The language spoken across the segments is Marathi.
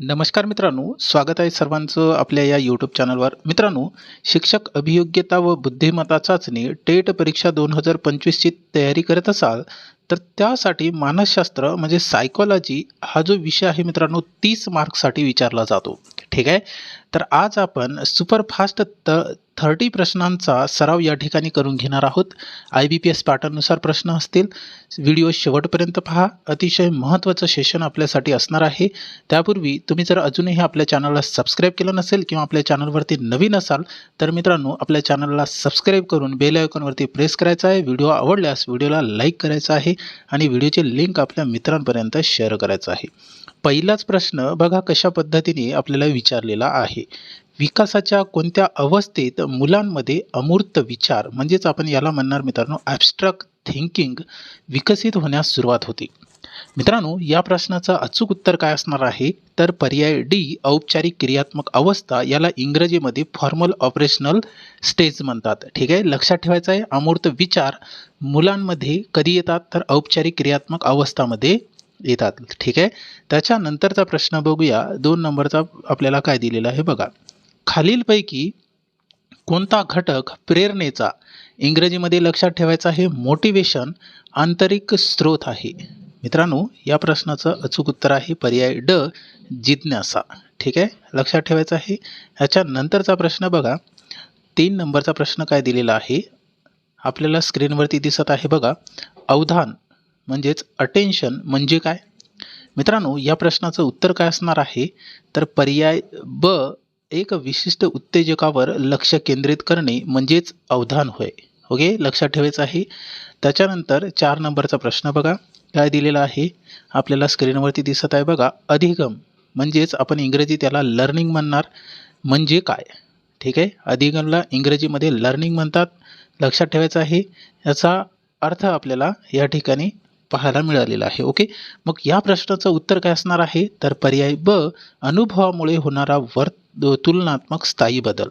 नमस्कार मित्रांनो स्वागत आहे सर्वांचं आपल्या या यूट्यूब चॅनलवर मित्रांनो शिक्षक अभियोग्यता व बुद्धिमत्ता चाचणी टेट परीक्षा दोन हजार पंचवीसची तयारी करत असाल तर त्यासाठी मानसशास्त्र म्हणजे सायकॉलॉजी हा जो विषय आहे मित्रांनो तीस मार्क्ससाठी विचारला जातो. ठीक आहे? तर आज आपण सुपरफास्ट त थर्टी प्रश्नांचा सराव या ठिकाणी करून घेणार आहोत. आय बी पी एस पॅटर्ननुसार प्रश्न असतील. व्हिडिओ शेवटपर्यंत पहा. अतिशय महत्त्वाचं सेशन आपल्यासाठी असणार आहे. त्यापूर्वी तुम्ही जर अजूनही आपल्या चॅनलला सबस्क्राईब केलं नसेल किंवा आपल्या चॅनलवरती नवीन असाल तर मित्रांनो आपल्या चॅनलला सबस्क्राईब करून बेल आयकॉनवरती प्रेस करायचा आहे. व्हिडिओ आवडल्यास व्हिडिओला लाईक करायचा आहे आणि व्हिडिओची लिंक आपल्या मित्रांपर्यंत शेअर करायचं आहे. पहिलाच प्रश्न बघा कशा पद्धतीने आपल्याला विचारलेला आहे. विकासाच्या कोणत्या अवस्थेत मुलांमध्ये अमूर्त विचार म्हणजेच आपण याला म्हणणार मित्रांनो ॲबस्ट्रॅक्ट थिंकिंग विकसित होण्यास सुरुवात होते. मित्रांनो या प्रश्नाचं अचूक उत्तर काय असणार आहे? तर पर्याय डी औपचारिक क्रियात्मक अवस्था याला इंग्रजीमध्ये फॉर्मल ऑपरेशनल स्टेज म्हणतात. ठीक आहे? लक्षात ठेवायचं आहे अमूर्त विचार मुलांमध्ये कधी येतात? तर औपचारिक क्रियात्मक अवस्थामध्ये येतात. ठीक आहे? त्याच्यानंतरचा प्रश्न बघूया. दोन नंबरचा आपल्याला काय दिलेला आहे बघा. खालीलपैकी कोणता घटक प्रेरणेचा इंग्रजीमध्ये लक्षात ठेवायचा आहे मोटिवेशन आंतरिक स्रोत आहे? मित्रांनो या प्रश्नाचं अचूक उत्तर आहे पर्याय ड जिज्ञासा. ठीक आहे? लक्षात ठेवायचं आहे. ह्याच्यानंतरचा प्रश्न बघा. तीन नंबरचा प्रश्न काय दिलेला आहे? आपल्याला स्क्रीनवरती दिसत आहे बघा. अवधान. म्हणजेच अटेन्शन म्हणजे काय? मित्रांनो या प्रश्नाचं उत्तर काय असणार आहे? तर पर्याय ब एक विशिष्ट उत्तेजकावर लक्ष केंद्रित करणे म्हणजेच अवधान होय. ओके? लक्षात ठेवायचं आहे. त्याच्यानंतर चार नंबरचा प्रश्न बघा. काय दिलेला आहे? आपल्याला स्क्रीनवरती दिसत आहे बघा. अधिगम म्हणजेच आपण इंग्रजी त्याला लर्निंग म्हणणार. म्हणजे काय? ठीक आहे? अधिगमला इंग्रजीमध्ये लर्निंग म्हणतात. लक्षात ठेवायचं आहे. याचा अर्थ आपल्याला या ठिकाणी पाहायला मिळालेला आहे. ओके? मग या प्रश्नाचं उत्तर काय असणार आहे? तर पर्याय ब अनुभवामुळे होणारा वर्त तुलनात्मक स्थायी बदल.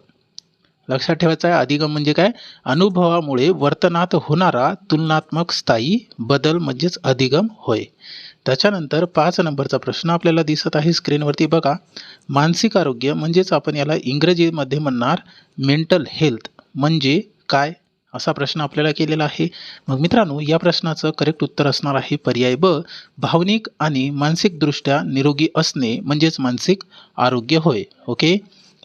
लक्षात ठेवायचं आहे अधिगम म्हणजे काय? अनुभवामुळे वर्तनात होणारा तुलनात्मक स्थायी बदल म्हणजेच अधिगम होय. त्याच्यानंतर पाच नंबरचा प्रश्न आपल्याला दिसत आहे स्क्रीनवरती बघा. मानसिक आरोग्य म्हणजेच आपण याला इंग्रजीमध्ये म्हणणार मेंटल हेल्थ म्हणजे काय? असा प्रश्न आपल्याला केलेला आहे. मग मित्रांनो या प्रश्नाचं करेक्ट उत्तर असणार आहे पर्याय ब भावनिक आणि मानसिकदृष्ट्या निरोगी असणे म्हणजेच मानसिक आरोग्य होय. ओके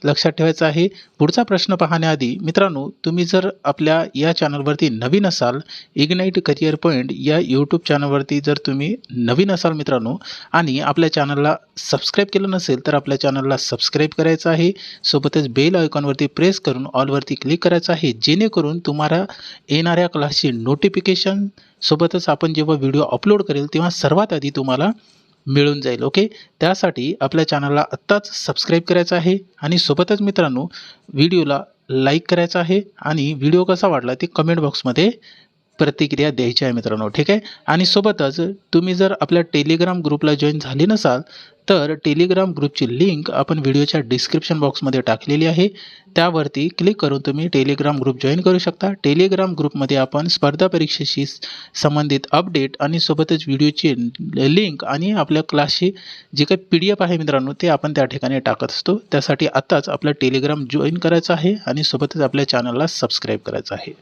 लक्षात ठेवायचं आहे. पुढचा प्रश्न पाहण्याआधी मित्रांनो तुम्ही जर आपल्या या चॅनलवरती नवीन असाल इग्नाईट करिअर पॉईंट या यूट्यूब चॅनलवरती जर तुम्ही नवीन असाल मित्रांनो आणि आपल्या चॅनलला सबस्क्राईब केलं नसेल तर आपल्या चॅनलला सबस्क्राईब करायचं आहे. सोबतच बेल आयकॉनवरती प्रेस करून ऑलवरती क्लिक करायचं आहे. जेणेकरून तुम्हाला येणाऱ्या क्लासची नोटिफिकेशन सोबतच आपण जेव्हा व्हिडिओ अपलोड करेल तेव्हा सर्वात आधी तुम्हाला मिळून जाईल ओके त्यासाठी आपल्या चॅनलला आत्ताच सबस्क्राईब करायचं आहे आणि सोबतच मित्रांनो व्हिडिओला लाईक करायचं आहे आणि व्हिडिओ कसा वाटला ते कमेंट बॉक्समध्ये प्रतिक्रिया द्यायची आहे मित्रांनो ठीक आहे? आणि सोबतच तुम्ही जर आपल्या टेलिग्राम ग्रुपला जॉईन झाले नसाल तर टेलिग्राम ग्रुपची लिंक आपण व्हिडिओच्या डिस्क्रिप्शन बॉक्समध्ये टाकलेली आहे. त्यावरती क्लिक करून तुम्ही टेलिग्राम ग्रुप जॉईन करू शकता. टेलिग्राम ग्रुपमध्ये आपण स्पर्धा परीक्षेशी संबंधित अपडेट आणि सोबतच व्हिडिओची लिंक आणि आपल्या क्लासची जे काही पी डी एफ आहे मित्रांनो ते आपण त्या ठिकाणी टाकत असतो. त्यासाठी आत्ताच आपलं टेलिग्राम जॉईन करायचं आहे आणि सोबतच आपल्या चॅनलला सबस्क्राईब करायचं आहे.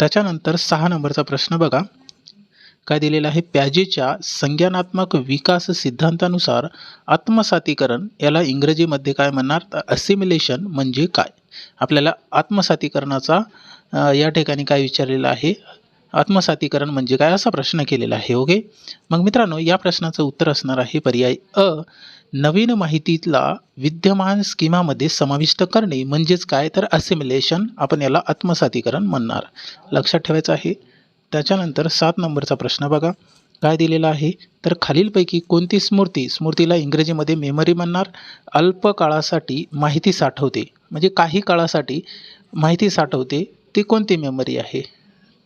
त्याच्यानंतर सहा नंबरचा प्रश्न बघा. काय दिलेला आहे? प्याजेच्या संज्ञानात्मक विकास सिद्धांतानुसार आत्मसातीकरण याला इंग्रजीमध्ये काय म्हणणार? तर असिमिलेशन म्हणजे काय? आपल्याला आत्मसातीकरणाचा या ठिकाणी काय विचारलेलं आहे? आत्मसातीकरण म्हणजे काय? असा प्रश्न केलेला आहे ओके? मग मित्रांनो या प्रश्नाचं उत्तर असणार आहे पर्याय अ. नवीन माहितीतला विद्यमान स्कीमामध्ये समाविष्ट करणे म्हणजेच काय? तर असिमिलेशन आपण याला आत्मसातीकरण म्हणणार. लक्षात ठेवायचं आहे. त्याच्यानंतर सात नंबरचा प्रश्न बघा. काय दिलेला आहे? तर खालीलपैकी कोणती स्मृती स्मृतीला इंग्रजीमध्ये मेमरी म्हणणार अल्प काळासाठी माहिती साठवते. म्हणजे काही काळासाठी माहिती साठवते ती कोणती मेमरी आहे?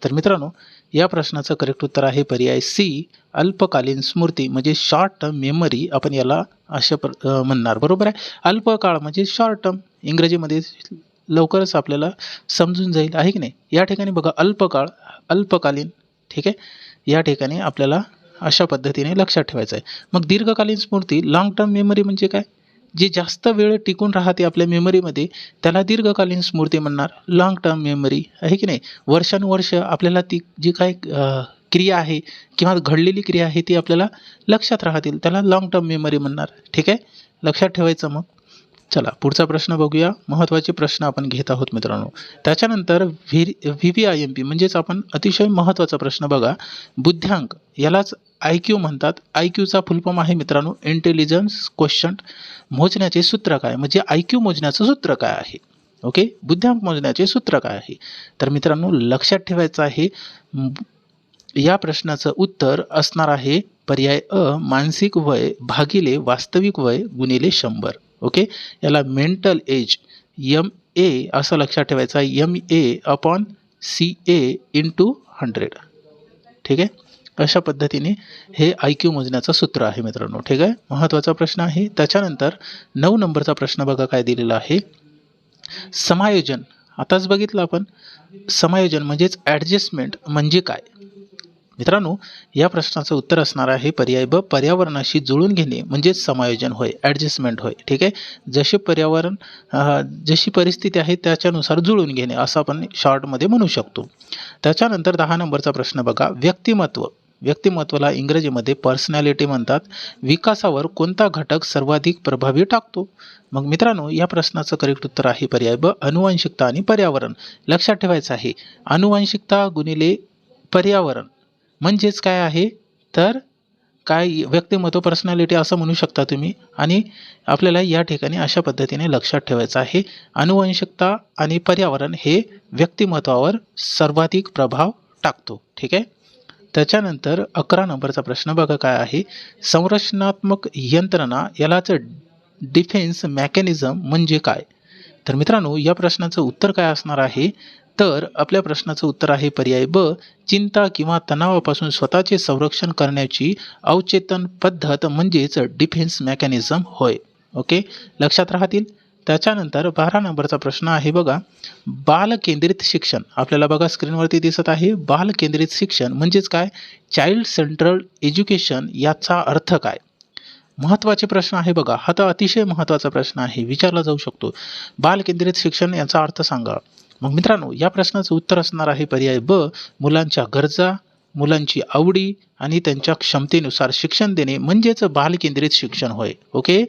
तर मित्रांनो या प्रश्नाचं करेक्ट उत्तर आहे पर्याय सी अल्पकालीन स्मृती म्हणजे शॉर्ट टर्म मेमरी आपण याला अशा प्र म्हणणार. बरोबर आहे? अल्पकाळ म्हणजे शॉर्ट टर्म इंग्रजीमध्ये लवकरच आपल्याला समजून जाईल आहे की नाही? या ठिकाणी बघा अल्पकाळ अल्पकालीन ठीक आहे? या ठिकाणी आपल्याला अशा पद्धतीने लक्षात ठेवायचं आहे. मग दीर्घकालीन स्मृती लाँग टर्म मेमरी म्हणजे काय? जी जास्त वेळ टिकून राहते आपल्या मेमरीमध्ये त्याला दीर्घकालीन स्मृती म्हणणार लॉंग टर्म मेमरी आहे की नाही? वर्षानुवर्ष आपल्याला ती जी काय क्रिया आहे किंवा घडलेली क्रिया आहे ती आपल्याला लक्षात राहतील. त्याला लॉंग टर्म मेमरी म्हणणार. ठीक आहे? लक्षात ठेवायचं मग. चला पुढचा प्रश्न बघूया. महत्त्वाचे प्रश्न आपण घेत आहोत मित्रांनो. त्याच्यानंतर V V V I M P म्हणजेच आपण अतिशय महत्त्वाचा प्रश्न बघा. बुद्ध्यांक यालाच आय क्यू म्हणतात. आय क्यूचा फुलफॉर्म आहे मित्रांनो इंटेलिजन्स क्वेश्चन मोजण्याचे सूत्र काय? म्हणजे आय क्यू मोजण्याचं सूत्र काय आहे? ओके? बुद्ध्यांक मोजण्याचे सूत्र काय आहे? तर मित्रांनो लक्षात ठेवायचं आहे या प्रश्नाचं उत्तर असणार आहे पर्याय अ मानसिक वय भागिले वास्तविक वय गुणिले शंभर. ओके? याला मेंटल एज यम ए असं लक्षात ठेवायचं आहे. M A upon C A into hundred ठीक आहे? अशा पद्धतीने हे आय क्यू मोजण्याचं सूत्र आहे मित्रांनो. ठीक आहे? महत्त्वाचा प्रश्न आहे. त्याच्यानंतर नऊ नंबरचा प्रश्न बघा काय दिलेला आहे. समायोजन. आताच बघितलं आपण. समायोजन म्हणजेच ॲडजस्टमेंट म्हणजे काय? मित्रांनो या प्रश्नाचं उत्तर असणार आहे पर्याय ब पर्यावरणाशी जुळून घेणे म्हणजेच समायोजन होय ॲडजस्टमेंट होय ठीक आहे? जसे पर्यावरण जशी परिस्थिती आहे त्याच्यानुसार जुळून घेणे असं आपण शॉर्टमध्ये म्हणू शकतो. त्याच्यानंतर दहा नंबरचा प्रश्न बघा व्यक्तिमत्व. व्यक्तिमत्वाला इंग्रजीमध्ये पर्सनॅलिटी म्हणतात. विकासावर कोणता घटक सर्वाधिक प्रभावी टाकतो? मग मित्रांनो या प्रश्नाचं करेक्ट उत्तर आहे पर्याय ब अनुवांशिकता आणि पर्यावरण. लक्षात ठेवायचं आहे अनुवांशिकता गुणिले पर्यावरण. म्हणजेच काय आहे? तर काय व्यक्तिमत्व पर्सनॅलिटी असं म्हणू शकता तुम्ही आणि आपल्याला या ठिकाणी अशा पद्धतीने लक्षात ठेवायचं आहे. अनुवंशिकता आणि पर्यावरण हे व्यक्तिमत्वावर सर्वाधिक प्रभाव टाकतो. ठीक आहे? त्याच्यानंतर अकरा नंबरचा प्रश्न बघा काय आहे. संरचनात्मक यंत्रणा यालाच डिफेन्स मॅकॅनिझम म्हणजे काय? तर मित्रांनो या प्रश्नाचं उत्तर काय असणार आहे? तर आपल्या प्रश्नाचं उत्तर आहे पर्याय ब. चिंता किंवा तणावापासून स्वतःचे संरक्षण करण्याची अवचेतन पद्धत म्हणजेच डिफेन्स मेकॅनिझम होय. ओके लक्षात राहतील? त्याच्यानंतर बारा नंबरचा प्रश्न आहे बघा. बाल केंद्रित शिक्षण. आपल्याला बघा स्क्रीनवरती दिसत आहे बाल केंद्रित शिक्षण म्हणजेच काय? चाइल्ड सेंट्रल एज्युकेशन याचा अर्थ काय? महत्त्वाचे प्रश्न आहे बघा. हा तर अतिशय महत्त्वाचा प्रश्न आहे. विचारला जाऊ शकतो. बाल केंद्रित शिक्षण याचा अर्थ सांगा. मग मित्रांनो या प्रश्नाचं उत्तर असणार आहे पर्याय ब मुलांच्या गरजा मुलांची आवडी आणि त्यांच्या क्षमतेनुसार शिक्षण देणे म्हणजेच बालकेंद्रित शिक्षण होय. ओके?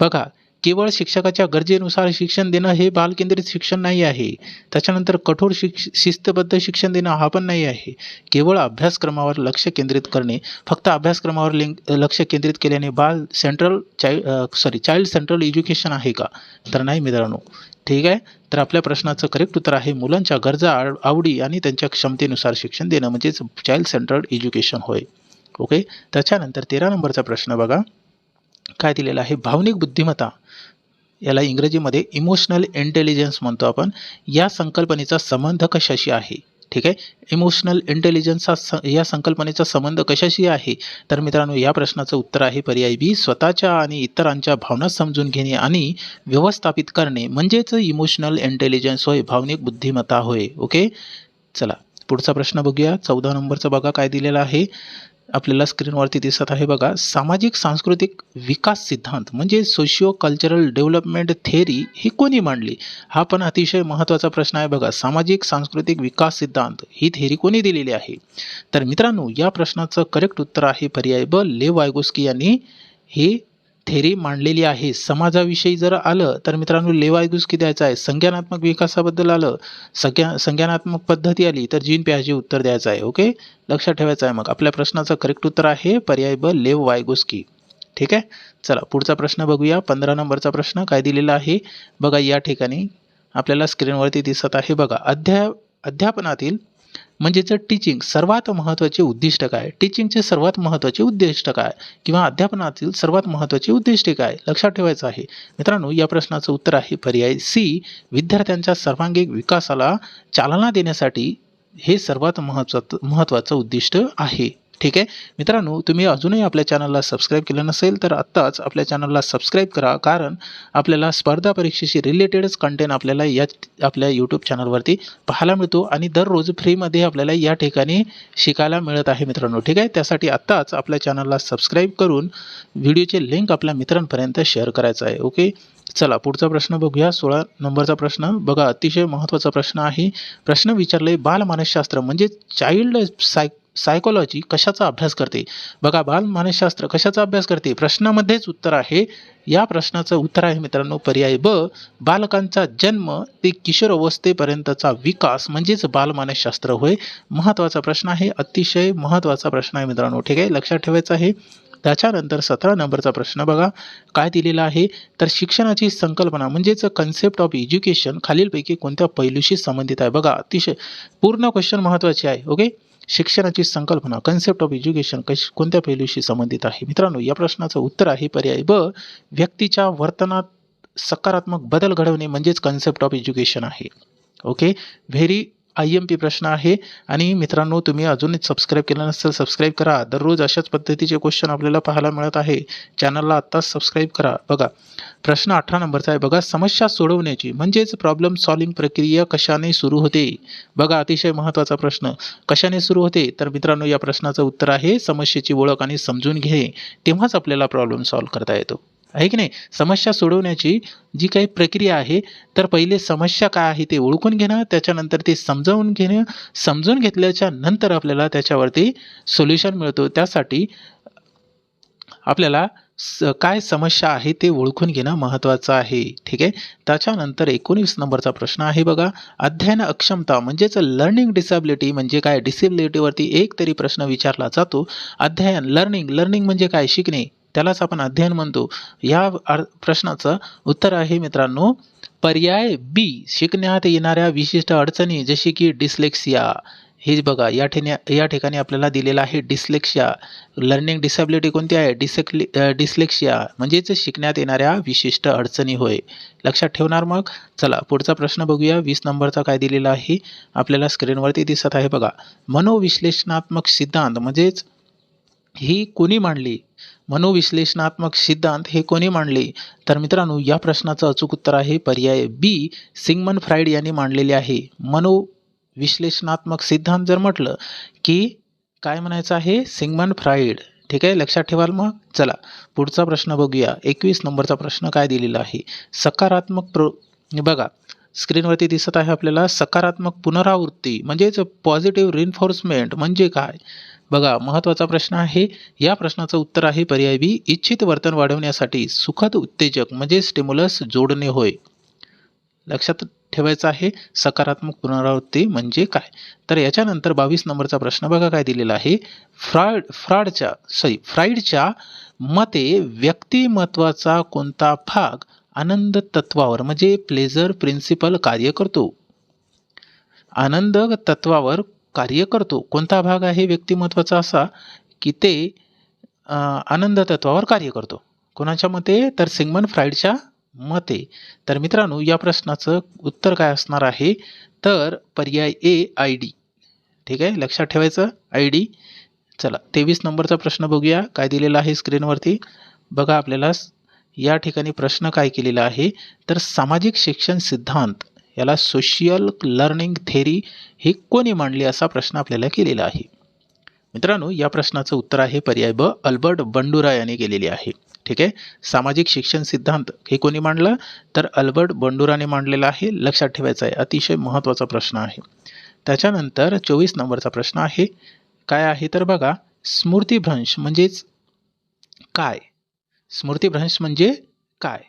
बघा केवळ शिक्षकाच्या गरजेनुसार शिक्षण देणं हे बालकेंद्रित शिक्षण नाही आहे. त्याच्यानंतर कठोर शिक्ष शिस्तबद्ध शिक्षण देणं हा पण नाही आहे. केवळ अभ्यासक्रमावर लक्ष केंद्रित करणे फक्त अभ्यासक्रमावर लिंक लक्ष केंद्रित केल्याने बाल central child sorry child central education आहे का? तर नाही मित्रांनो. ठीक आहे? तर आपल्या प्रश्नाचं करेक्ट उत्तर आहे मुलांच्या गरजा आव- आवडी आणि त्यांच्या क्षमतेनुसार शिक्षण देणं म्हणजेच चाइल्ड सेंट्रल एज्युकेशन होय. ओके त्याच्यानंतर तेरा नंबरचा प्रश्न बघा. काय दिलेला आहे? भावनिक बुद्धिमत्ता. याला इंग्रजीमध्ये इमोशनल इंटेलिजन्स म्हणतो आपण. या संकल्पनेचा संबंध कशाशी आहे? ठीक आहे? इमोशनल इंटेलिजन्सचा स या संकल्पनेचा संबंध कशाशी आहे? तर मित्रांनो या प्रश्नाचं उत्तर आहे पर्याय बी. स्वतःच्या आणि इतरांच्या भावना समजून घेणे आणि व्यवस्थापित करणे. म्हणजेच इमोशनल इंटेलिजन्स होय भावनिक बुद्धिमत्ता होय. ओके? चला पुढचा प्रश्न बघूया. चौदा नंबरचा बघा काय दिलेला आहे. आपल्याला स्क्रीनवरती दिसत आहे बघा. सामाजिक सांस्कृतिक विकास सिद्धांत म्हणजे सोशिओ कल्चरल डेव्हलपमेंट थेअरी ही कोणी मांडली? हा पण अतिशय महत्त्वाचा प्रश्न आहे बघा. सामाजिक सांस्कृतिक विकास सिद्धांत ही थेअरी कोणी दिलेली आहे? तर मित्रांनो या प्रश्नाचं करेक्ट उत्तर आहे पर्याय ब. ले वायगोस्की यांनी ही थेरी मांडलेली आहे. समाजाविषयी जर आलं तर मित्रांनो लेव वायगोस्की द्यायचं आहे. संज्ञानात्मक विकासाबद्दल आलं संज्ञा संज्ञानात्मक पद्धती आली तर जीन प्याजे उत्तर द्यायचं आहे. ओके? लक्षात ठेवायचं आहे मग. आपल्या प्रश्नाचं करेक्ट उत्तर आहे पर्याय ब लेव वायगोस्की ठीक आहे? चला पुढचा प्रश्न बघूया. पंधरा नंबरचा प्रश्न काय दिलेला आहे? बघा या ठिकाणी आपल्याला स्क्रीनवरती दिसत आहे. बघा अध्या अध्यापनातील म्हणजेच टीचिंग सर्वात महत्त्वाचे उद्दिष्ट काय? टीचिंगचे सर्वात महत्त्वाचे उद्दिष्ट काय? किंवा अध्यापनातील सर्वात महत्त्वाचे उद्दिष्टे काय? लक्षात ठेवायचं आहे. मित्रांनो या प्रश्नाचं उत्तर आहे पर्याय सी. विद्यार्थ्यांच्या सर्वांगीण विकासाला चालना देण्यासाठी हे सर्वात महत्त्वाचं महत्त्वाचं उद्दिष्ट आहे. ठीक आहे? मित्रांनो तुम्ही अजूनही आपल्या चॅनलला सबस्क्राईब केलं नसेल तर आत्ताच आपल्या चॅनलला सबस्क्राईब करा. कारण आपल्याला स्पर्धा परीक्षेशी रिलेटेडच कंटेंट आपल्याला या आपल्या यूट्यूब चॅनलवरती पाहायला मिळतो आणि दररोज फ्रीमध्ये आपल्याला या ठिकाणी शिकायला मिळत आहे मित्रांनो. ठीक आहे? त्यासाठी आत्ताच आपल्या चॅनलला सबस्क्राईब करून व्हिडिओचे लिंक आपल्या मित्रांपर्यंत शेअर करायचं आहे. ओके चला पुढचा प्रश्न बघूया. सोळा नंबरचा प्रश्न. बघा अतिशय महत्त्वाचा प्रश्न आहे. प्रश्न विचारले बालमानसशास्त्र म्हणजे चाइल्ड सायक सायकोलॉजी कशाचा अभ्यास करते? बघा बालमानसशास्त्र कशाचा अभ्यास करते? प्रश्नामध्येच उत्तर आहे. या प्रश्नाचं उत्तर आहे मित्रांनो पर्याय ब बालकांचा जन्म ते किशोर अवस्थेपर्यंतचा विकास म्हणजेच बालमानसशास्त्र होय महत्त्वाचा प्रश्न आहे. अतिशय महत्त्वाचा प्रश्न आहे मित्रांनो. ठीक आहे लक्षात ठेवायचं आहे. त्याच्यानंतर सतरा नंबरचा प्रश्न बघा. काय दिलेला आहे? तर शिक्षणाची संकल्पना म्हणजेच कन्सेप्ट ऑफ एज्युकेशन खालीलपैकी कोणत्या पैलूशी संबंधित आहे? बघा अतिशय पूर्ण क्वेश्चन महत्त्वाचे आहे. ओके? शिक्षणाची संकल्पना कन्सेप्ट ऑफ एज्युकेशन कश कोणत्या पैलूशी संबंधित आहे? मित्रांनो या प्रश्नाचं उत्तर आहे पर्याय ब व्यक्तीच्या वर्तनात सकारात्मक बदल घडवणे म्हणजेच कन्सेप्ट ऑफ एज्युकेशन आहे. Okay very I M P प्रश्न आहे. आणि मित्रांनो तुम्ही अजूनच सबस्क्राईब केलं नसेल सबस्क्राईब करा. दररोज अशाच पद्धतीचे क्वेश्चन आपल्याला पाहायला मिळत आहे. चॅनलला आत्ताच सबस्क्राईब करा. बघा प्रश्न अठरा नंबरचा आहे. बघा समस्या सोडवण्याची म्हणजेच प्रॉब्लेम सॉल्विंग प्रक्रिया कशाने सुरू होते? बघा अतिशय महत्त्वाचा प्रश्न. कशाने सुरू होते? तर मित्रांनो या प्रश्नाचं उत्तर आहे समस्येची ओळख आणि समजून घे तेव्हाच आपल्याला प्रॉब्लेम सॉल्व्ह करता येतो. आहे की नाही? समस्या सोडवण्याची जी काही प्रक्रिया आहे तर पहिले समस्या काय आहे ते ओळखून घेणं त्याच्यानंतर ते समजावून घेणं समजून घेतल्याच्या नंतर आपल्याला त्याच्यावरती सोल्युशन मिळतो. त्यासाठी आपल्याला स काय समस्या आहे ते ओळखून घेणं महत्त्वाचं आहे. ठीक आहे? त्याच्यानंतर एकोणीस नंबरचा प्रश्न आहे बघा. अध्ययन अक्षमता म्हणजेच लर्निंग डिसॅबिलिटी म्हणजे काय? डिसेबिलिटीवरती एक तरी प्रश्न विचारला जातो. अध्ययन लर्निंग लर्निंग म्हणजे काय? शिकणे. त्यालाच आपण अध्ययन म्हणतो. या प्रश्नाचं उत्तर आहे मित्रांनो पर्याय बी शिकण्यात येणाऱ्या विशिष्ट अडचणी जशी की डिस्लेक्सिया हे बघा या ठिकाणी या ठिकाणी आपल्याला दिलेलं आहे डिस्लेक्शिया लर्निंग डिसॅबिलिटी कोणती आहे? डिसेक्ली डिस्लेक्शिया म्हणजेच शिकण्यात येणाऱ्या विशिष्ट अडचणी होय. लक्षात ठेवणार मग? चला पुढचा प्रश्न बघूया. वीस नंबरचा काय दिलेला आहे? आपल्याला स्क्रीनवरती दिसत आहे बघा. मनोविश्लेषणात्मक सिद्धांत म्हणजेच ही कोणी मांडली? मनोविश्लेषणात्मक सिद्धांत हे कोणी मांडले? तर मित्रांनो या प्रश्नाचं अचूक उत्तर आहे पर्याय बी सिंगमन फ्राईड यांनी मांडलेले आहे. मनोविश्लेषणात्मक सिद्धांत जर म्हटलं की काय म्हणायचं आहे? सिंगमन फ्राईड ठीक आहे? लक्षात ठेवाल मग? चला पुढचा प्रश्न बघूया. एकवीस नंबरचा प्रश्न काय दिलेला आहे? सकारात्मक प्रो बघा स्क्रीनवरती दिसत आहे आपल्याला सकारात्मक पुनरावृत्ती म्हणजेच पॉझिटिव्ह रिन्फोर्समेंट म्हणजे काय? बघा महत्त्वाचा प्रश्न आहे. या प्रश्नाचं उत्तर आहे पर्याय बी इच्छित वर्तन वाढवण्यासाठी सुखद उत्तेजक म्हणजे स्टिम्युलस जोडणे होय. लक्षात ठेवायचं आहे सकारात्मक पुनरावृत्ती म्हणजे काय? तर याच्यानंतर बावीस नंबरचा प्रश्न बघा काय दिलेला आहे. फ्राड फ्राडच्या सॉरी फ्राईडच्या मते व्यक्तिमत्वाचा कोणता भाग आनंद तत्वावर म्हणजे प्लेझर प्रिन्सिपल कार्य करतो. आनंद तत्वावर कार्य करतो. कोणता भाग आहे व्यक्तिमत्वाचा असा की ते आनंद तत्वावर कार्य करतो. कोणाच्या मते? तर सिंगमन फ्राईडच्या मते. तर मित्रांनो या प्रश्नाचं उत्तर काय असणार आहे? तर पर्याय ए आय डी ठीक आहे? लक्षात ठेवायचं? आय डी चला तेवीस नंबरचा प्रश्न बघूया. काय दिलेला आहे स्क्रीनवरती? बघा आपल्याला या ठिकाणी प्रश्न काय केलेला आहे? तर सामाजिक शिक्षण सिद्धांत. याला सोशियल लर्निंग थेरी हे कोणी मांडली असा प्रश्न आपल्याला केलेला आहे. मित्रांनो या प्रश्नाचं उत्तर आहे पर्याय ब. अल्बर्ट बंडुरा यांनी केलेली आहे. ठीक आहे? सामाजिक शिक्षण सिद्धांत हे कोणी मांडलं? तर अल्बर्ट बंडुराने मांडलेला आहे. लक्षात ठेवायचं आहे अतिशय महत्त्वाचा प्रश्न आहे. त्याच्यानंतर चोवीस नंबरचा प्रश्न आहे. काय आहे? तर बघा स्मृतिभ्रंश म्हणजेच काय? स्मृतिभ्रंश म्हणजे काय?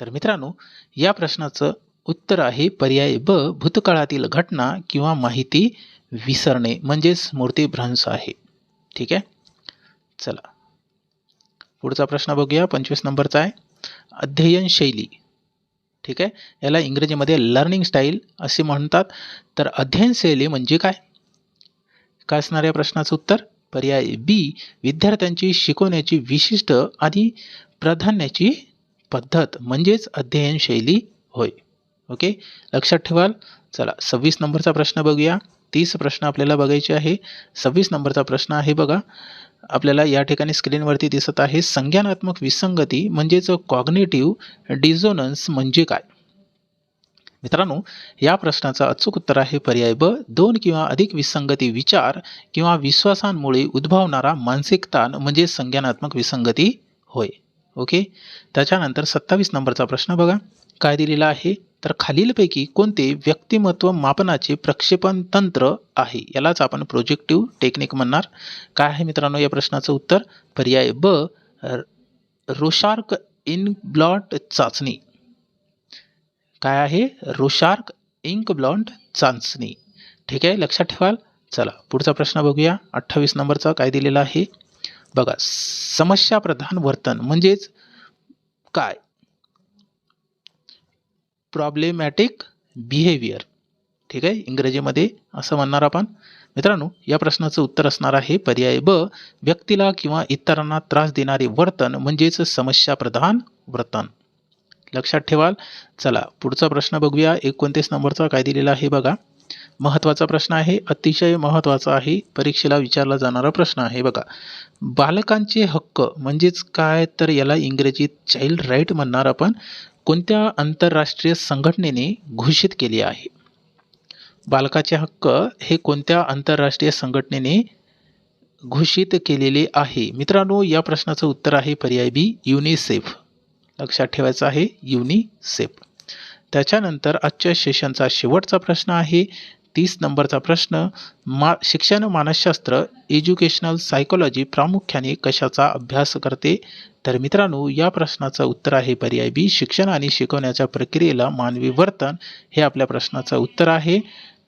तर मित्रांनो या प्रश्नाचं उत्तर आहे पर्याय ब भूतकाळातील घटना किंवा माहिती विसरणे म्हणजेच स्मृतिभ्रंश आहे. ठीक आहे? चला. पुढचा प्रश्न बघूया. पंचवीस नंबरचा आहे. अध्ययन शैली. ठीक आहे? याला इंग्रजीमध्ये लर्निंग स्टाईल असे म्हणतात. तर अध्ययन शैली म्हणजे काय? काय असणार या प्रश्नाचं उत्तर? पर्याय बी विद्यार्थ्यांची शिकवण्याची विशिष्ट आणि प्राधान्याची पद्धत म्हणजेच अध्ययन शैली होय. ओके? लक्षात ठेवाल? चला सव्वीस नंबरचा प्रश्न बघूया. तीस प्रश्न आपल्याला बघायचे आहे. सव्वीस नंबरचा प्रश्न आहे बघा. आपल्याला या ठिकाणी स्क्रीनवरती दिसत आहे संज्ञानात्मक विसंगती म्हणजेच कॉग्नेटिव्ह डिझोनन्स म्हणजे काय? मित्रांनो या प्रश्नाचं अचूक उत्तर आहे पर्याय ब. दोन किंवा अधिक विसंगती विचार किंवा विश्वासांमुळे उद्भवणारा मानसिक ताण म्हणजे संज्ञानात्मक विसंगती होय. ओके? त्याच्यानंतर सत्तावीस नंबरचा प्रश्न बघा. काय दिलेला आहे? तर खालीलपैकी कोणते व्यक्तिमत्व मापनाचे प्रक्षेपण तंत्र आहे? यालाच आपण प्रोजेक्टिव्ह टेक्निक म्हणणार. काय आहे मित्रांनो या प्रश्नाचं उत्तर? पर्याय ब रोशार्क इन ब्लॉट चाचणी. काय आहे? रोशार्क इंक ब्लॉन्ड चाचणी. ठीक आहे? लक्षात ठेवाल? चला पुढचा प्रश्न बघूया. अठ्ठावीस नंबरचा काय दिलेला आहे? बघा समस्या प्रधान वर्तन म्हणजेच काय? प्रॉब्लेमॅटिक बिहेवियर ठीक आहे? इंग्रजीमध्ये असं म्हणणार आपण. मित्रांनो या प्रश्नाचं उत्तर असणार आहे पर्याय ब व्यक्तीला किंवा इतरांना त्रास देणारे वर्तन म्हणजेच समस्याप्रधान वर्तन. लक्षात ठेवाल. चला पुढचा प्रश्न बघूया. एकोणतीस नंबरचा काय दिलेला आहे बघा. महत्त्वाचा प्रश्न आहे. अतिशय महत्त्वाचा आहे. परीक्षेला विचारला जाणारा प्रश्न आहे बघा. बालकांचे हक्क म्हणजेच काय? तर याला इंग्रजीत चाइल्ड राईट म्हणणार आपण. कोणत्या आंतरराष्ट्रीय संघटनेने घोषित केले आहे? बालकाचे हक्क हे कोणत्या आंतरराष्ट्रीय संघटनेने घोषित केलेले आहे? मित्रांनो या प्रश्नाचं उत्तर आहे पर्याय बी युनिसेफ लक्षात ठेवायचं आहे युनिसेफ त्याच्यानंतर आजच्या सेशनचा शेवटचा प्रश्न आहे. तीस नंबरचा प्रश्न मा शिक्षण मानसशास्त्र एज्युकेशनल सायकोलॉजी प्रामुख्याने कशाचा अभ्यास करते? तर मित्रांनो या प्रश्नाचं उत्तर आहे पर्याय बी शिक्षण आणि शिकवण्याच्या प्रक्रियेला मानवी वर्तन हे आपल्या प्रश्नाचं उत्तर आहे.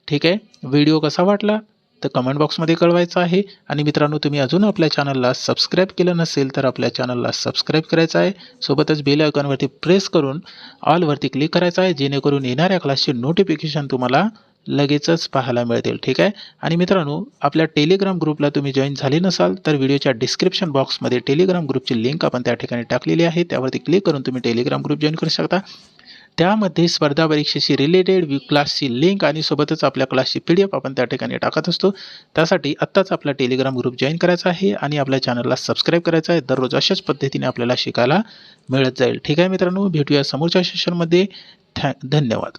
ठीक आहे? व्हिडिओ कसा वाटला? तर कमेंट बॉक्समध्ये कळवायचं आहे. आणि मित्रांनो तुम्ही अजून आपल्या चॅनलला सबस्क्राईब केलं नसेल तर आपल्या चॅनलला सबस्क्राईब करायचं आहे. सोबतच बेल आयकॉनवरती प्रेस करून ऑलवरती क्लिक करायचं आहे जेणेकरून येणाऱ्या क्लासचे नोटिफिकेशन तुम्हाला लगेचच पाहायला मिळतील ठीक आहे? आणि मित्रांनो आपल्या टेलिग्राम ग्रुपला तुम्ही जॉईन झाले नसाल तर व्हिडिओच्या डिस्क्रिप्शन बॉक्समध्ये टेलिग्राम ग्रुपची लिंक आपण त्या ठिकाणी टाकलेली आहे. त्यावरती क्लिक करून तुम्ही टेलिग्राम ग्रुप जॉईन करू शकता. त्यामध्ये स्पर्धा परीक्षेशी रिलेटेड क्लासची लिंक आणि सोबतच आपल्या क्लासची पी डी एफ आपण त्या ठिकाणी टाकत असतो. त्यासाठी आत्ताच आपला टेलिग्राम ग्रुप जॉईन करायचा आहे आणि आपल्या चॅनलला सबस्क्राईब करायचं आहे. दररोज अशाच पद्धतीने आपल्याला शिकायला मिळत जाईल. ठीक आहे मित्रांनो भेटूया समोरच्या सेशनमध्ये थॅ धन्यवाद.